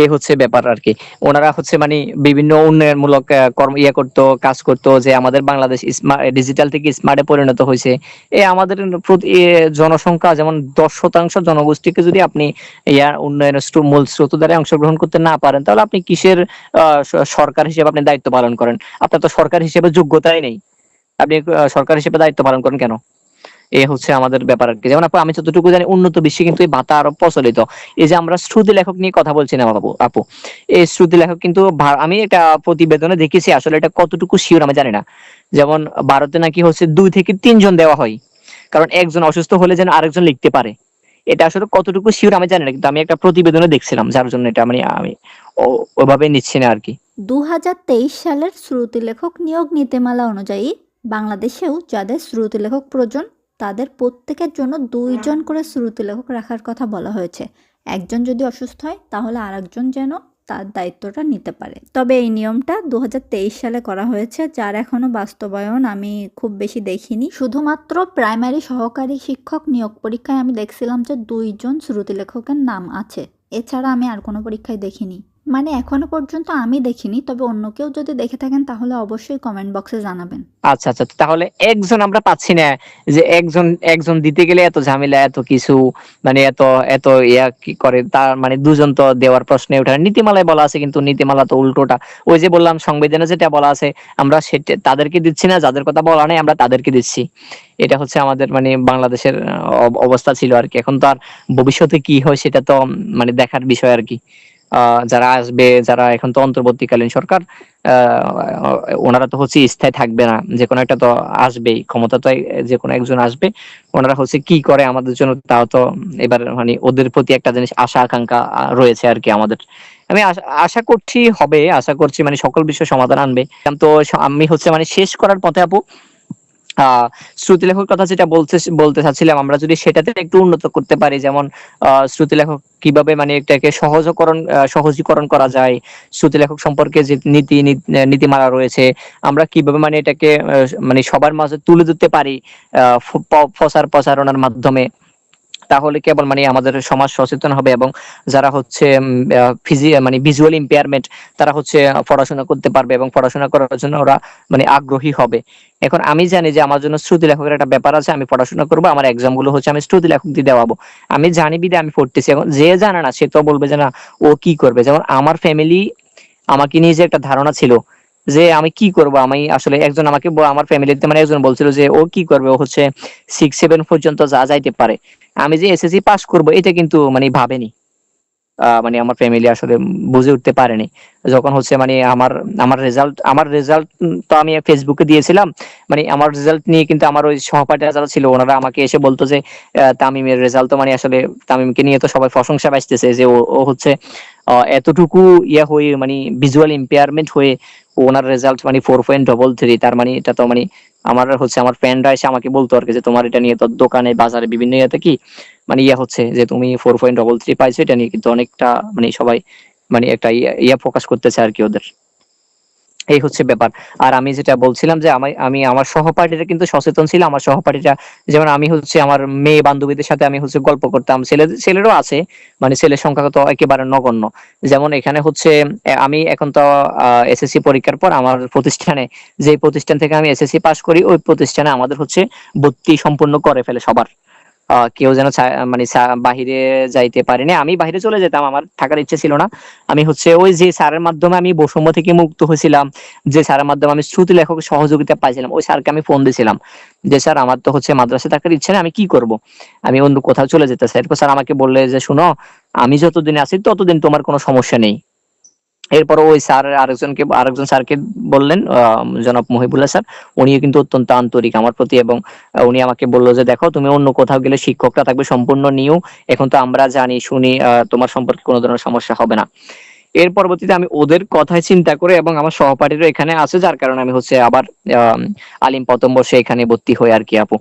এই হচ্ছে ব্যাপার আর কি ওনারা হচ্ছে মানে বিভিন্ন উন্নয়নমূলক কর্ম ইয়ে করতো, কাজ করতো যে আমাদের বাংলাদেশ ডিজিটাল থেকে স্মার্টে পরিণত হয়েছে। এই আমাদের জনসংখ্যা যেমন দশ শতাংশ জনগোষ্ঠীকে যদি আপনি ইয়ার উন্নয়নের মূল স্রোত দ্বারা অংশগ্রহণ করতে না পারেন, তাহলে আপনি কিসের সরকার হিসেবে আপনি দায়িত্ব পালন করেন? আপনার তো সরকার হিসেবে যোগ্যতাই নেই। আপনি সরকার হিসেবে দায়িত্ব পালন করেন কেন? এ হচ্ছে আমাদের ব্যাপার আর কি যেমন আপু, আমি যতটুকু জানি উন্নত বিশ্বে কিন্তু এই ভাতা আরও প্রচলিত। এই যে আমরা শ্রুতি লেখক নিয়ে কথা বলছি না, বাবু, আপু? এই শ্রুতি লেখক কিন্তু আমি একটা প্রতিবেদনে দেখেছি আসলে এটা কতটুকু শিওর আমি জানি না। যেমন ভারতে নাকি হচ্ছে দুই থেকে তিনজন দেওয়া হয়। কারণ একজন অসুস্থ হলে যেন আরেকজন লিখতে পারে। এটা আসলে কতটুকু শিওর আমি জানি না, কিন্তু আমি একটা প্রতিবেদনে দেখছিলাম, যার জন্য এটা মানে আমি ওভাবে নিচ্ছি না আর কি দুই হাজার তেইশ সালের শ্রুতি লেখক নিয়োগ নীতিমালা অনুযায়ী বাংলাদেশেও যাদের শ্রুতি লেখক প্রয়োজন তাদের প্রত্যেকের জন্য দুইজন করে শ্রুতিলেখক রাখার কথা বলা হয়েছে। একজন যদি অসুস্থ হয়, তাহলে আরেকজন যেন তার দায়িত্বটা নিতে পারে। তবে এই নিয়মটা দু হাজার তেইশ সালে করা হয়েছে, যার এখনও বাস্তবায়ন আমি খুব বেশি দেখিনি। শুধুমাত্র প্রাইমারি সহকারী শিক্ষক নিয়োগ পরীক্ষায় আমি দেখছিলাম যে দুইজন শ্রুতিলেখকের নাম আছে। এছাড়া আমি আর কোনো পরীক্ষায় দেখিনি। মানে এখনও পর্যন্ত আমি দেখিনি, তবে অন্য কেউ যদি দেখে থাকেন তাহলে অবশ্যই কমেন্ট বক্সে জানাবেন। আচ্ছা আচ্ছা তাহলে একজন আমরা পাচ্ছি না যে একজন একজন দিতে গেলে এত ঝামেলা, এত কিছু মানে এত এত ইয়া কি করে, তার মানে দুজন তো দেওয়ার প্রশ্নে ওঠে নীতিমালায় বলা আছে কিন্তু নীতিমালা তো উল্টোটা। ওই যে বললাম, সংবিধানে যেটা বলা আছে, আমরা সেটা তাদেরকে দিচ্ছি না, যাদের কথা বলা নেই আমরা তাদেরকে দিচ্ছি। এটা হচ্ছে আমাদের মানে বাংলাদেশের অবস্থা ছিল আর কি। এখন তো আর ভবিষ্যতে কি হয় সেটা তো মানে দেখার বিষয় আর কি। যারা আসবে, যারা এখন তো অন্তর্বর্তীকালীন সরকার ওনারা তো হচ্ছে স্থায়ী থাকবে না। যে কোনো একটা তো আসবেই, ক্ষমতা তো যে কোনো একজন আসবে। ওনারা হচ্ছে কি করে আমাদের জন্য তাও তো এবার মানে ওদের প্রতি একটা জিনিস আশা, আকাঙ্ক্ষা রয়েছে আর কি আমাদের। আমি আশা- করছি হবে, আশা করছি মানে সকল বিষয় সমাধান আনবে। তো আমি হচ্ছে মানে শেষ করার পথে আপু শ্রুতি লেখক কথা যেটা বলতে বলতে চাচ্ছিলাম আমরা যদি সেটাতে একটু উন্নত করতে পারি যেমন শ্রুতি লেখক কীভাবে মানে এটাকে সহজকরণ সহজীকরণ করা যায় শ্রুতি লেখক সম্পর্কে যে নীতি নীতিমালা রয়েছে আমরা কীভাবে মানে এটাকে মানে সবার মাঝে তুলে ধরতে পারি আহ, প্রচার প্রচারণার মাধ্যমে। তাহলে কেবল মানে আমাদের সমাজ সচেতন হবে এবং যারা হচ্ছে মানে ভিজুয়াল ইম্পেয়ারমেন্ট তারা হচ্ছে পড়াশোনা করতে পারবে এবং পড়াশোনা করার জন্য ওরা মানে আগ্রহী হবে। এখন আমি জানি যে আমার জন্য শ্রুতি লেখকের একটা ব্যাপার আছে, আমি পড়াশোনা করব, আমার এক্সামগুলো হচ্ছে আমি শ্রুতি লেখক দিয়ে দেওয়াবো। আমি জানি বিদে আমি পড়তেছি, এখন যে জানে না, সে তো বলবে যে না, ও কি করবে? যেমন আমার ফ্যামিলি আমাকে নিয়ে যে একটা ধারণা ছিল যে আমি কি করব? আমি আসলে একজন আমাকে আমার ফ্যামিলিতে মানে একজন বলছিল যে ও কি করবে? ও হচ্ছে সিক্স সেভেন পর্যন্ত যা যাইতে পারে। আমি যে এসএসসি পাস করব, এটা কিন্তু মানে ভাবেনি। মানে আমার ফ্যামিলি আসলে বুঝে উঠতে পারেনি। যখন হচ্ছে মানে আমার আমার রেজাল্ট আমার রেজাল্ট তো আমি ফেসবুকে দিয়েছিলাম। মানে আমার রেজাল্ট নিয়ে কিন্তু আমার ওই সহপাঠীরা যারা ছিল, ওনারা আমাকে এসে বলতো যে তামিমের রেজাল্ট তো মানে আসলে তামিমকে নিয়ে তো সবাই প্রশংসা পাইতেছে যে ও হচ্ছে এতটুকু ইয়া হয়ে মানে ভিজুয়াল ইম্পেয়ারমেন্ট হয়ে ওনার রেজাল্ট মানে ফোর পয়েন্ট ডবল থ্রি তার মানে এটা তো মানে আমার হচ্ছে, আমার ফ্রেন্ডরা এসে আমাকে বলতো আর কি যে তোমার এটা নিয়ে তো দোকানে, বাজারে বিভিন্ন ইয়েতে কি মানে ইয়ে হচ্ছে যে তুমি ফোর পয়েন্ট ডবল থ্রি পাইছো, এটা নিয়ে কিন্তু অনেকটা মানে সবাই মানে একটা ইয়ে ইয়া প্রকাশ করতেছে আর কি ওদের। এই হচ্ছে ব্যাপার। আর আমি যেটা বলছিলাম যে আমি আমি আমার সহপাঠীরা কিন্তু সচেতন ছিল, আমার সহপাঠীরা যেমন আমি হচ্ছে আমার মেয়ে বান্ধবীদের সাথে আমি হচ্ছে গল্প করতাম, ছেলে, ছেলেরও আছে মানে ছেলের সংখ্যা তো একেবারে নগণ্য। যেমন এখানে হচ্ছে আমি এখন তো এসএসসি পরীক্ষার পর আমার প্রতিষ্ঠানে যে প্রতিষ্ঠান থেকে আমি এসএসসি পাস করি, ওই প্রতিষ্ঠানে আমাদের হচ্ছে ভর্তি সম্পূর্ণ করে ফেলে সবার। কেউ যেন মানে বাহিরে যাইতে পারেনি। আমি বাইরে চলে যেতাম, আমার থাকার ইচ্ছে ছিল না। আমি হচ্ছে ওই যে স্যারের মাধ্যমে আমি বৈষম্য থেকে মুক্ত হয়েছিলাম, যে স্যারের মাধ্যমে আমি শ্রুতি লেখক সহযোগিতা পাইছিলাম, ওই স্যারকে আমি ফোন দিয়েছিলাম। যে স্যার, আমার তো হচ্ছে মাদ্রাসা থাকার ইচ্ছে না আমি কি করব? আমি অন্য কোথাও চলে যেতে স্যার আমাকে বললে যে, শুনো, আমি যতদিন আছি, ততদিন তোমার কোনো সমস্যা নেই। এরপর ওই স্যার আরেকজনকে আরেকজন স্যারকে বললেন জনাব মহিবুল্লাহ স্যার। উনিও কিন্তু অত্যন্ত আন্তরিক আমার প্রতি এবং উনি আমাকে বলল যে দেখো তুমি অন্য কোথাও গেলে শিক্ষকরা থাকবে সম্পূর্ণ নিউ। এখন তো আমরা জানি শুনি তোমার সম্পর্কে কোনো ধরনের সমস্যা হবে না। এর পরবর্তীতে আমি ওদের কথাই চিন্তা করে এবং আমার সহপাঠীরা এখানে আছে যার কারণে আমি হচ্ছে আবার আহ, আলিম প্রথম বর্ষে এখানে ভর্তি হই আর কি আপু।